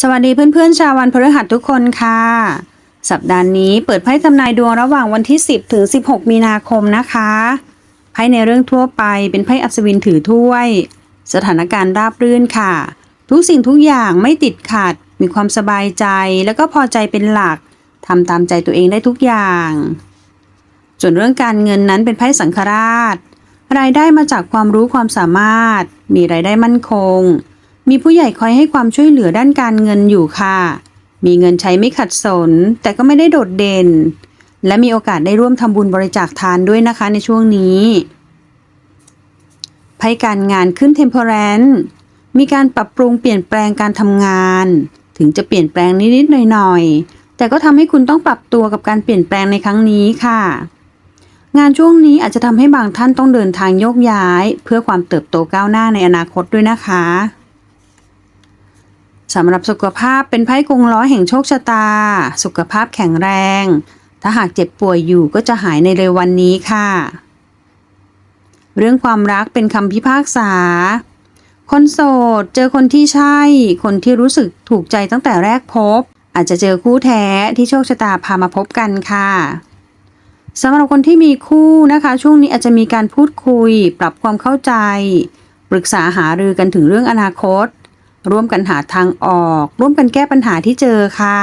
สวัสดีเพื่อนๆ ชาววันพฤหัสทุกคนค่ะ สัปดาห์นี้เปิดไพ่ทำนายดวงระหว่างวันที่ 10 ถึง 16 มีนาคมนะคะ ไพ่ในเรื่องทั่วไปเป็นไพ่อัศวินถือถ้วย สถานการณ์ราบรื่นค่ะ ทุกสิ่งทุกอย่างไม่ติดขัด มีความสบายใจแล้วก็พอใจเป็นหลักทำตามใจตัวเองได้ทุกอย่าง ส่วนเรื่องการเงินนั้นเป็นไพ่สังฆราช รายได้มาจากความรู้ความสามารถ มีรายได้มั่นคง มีผู้ใหญ่คอยให้ความช่วยเหลือด้านการเงินอยู่ค่ะ มีเงินใช้ไม่ขัดสน แต่ก็ไม่ได้โดดเด่น และมีโอกาสได้ร่วมทำบุญบริจาคทานด้วยนะคะในช่วงนี้ไพ่การงานขึ้นเทมเพอร์แรนมีการปรับปรุงเปลี่ยนแปลงการทำงาน ถึงจะเปลี่ยนแปลงนิดๆหน่อยๆ แต่ก็ทำให้คุณต้องปรับตัวกับการเปลี่ยนแปลงในครั้งนี้ค่ะ งานช่วงนี้อาจจะทำให้บางท่านต้องเดินทางโยกย้าย เพื่อความเติบโตก้าวหน้าในอนาคตด้วยนะคะ สำหรับสุขภาพเป็นไพ่กงล้อแห่งโชคชะตา สุขภาพแข็งแรง ถ้าหากเจ็บป่วยอยู่ก็จะหายในเร็ววันนี้ค่ะ เรื่องความรักเป็นคำพิพากษา คนโสดเจอคนที่ใช่ คนที่รู้สึกถูกใจตั้งแต่แรกพบ อาจจะเจอคู่แท้ที่โชคชะตาพามาพบกันค่ะสำหรับคนที่มีคู่นะคะ ช่วงนี้อาจจะมีการพูดคุย ปรับความเข้าใจ ปรึกษาหารือกันถึงเรื่องอนาคต ร่วมกันหาทางออก ร่วมกันแก้ปัญหาที่เจอค่ะ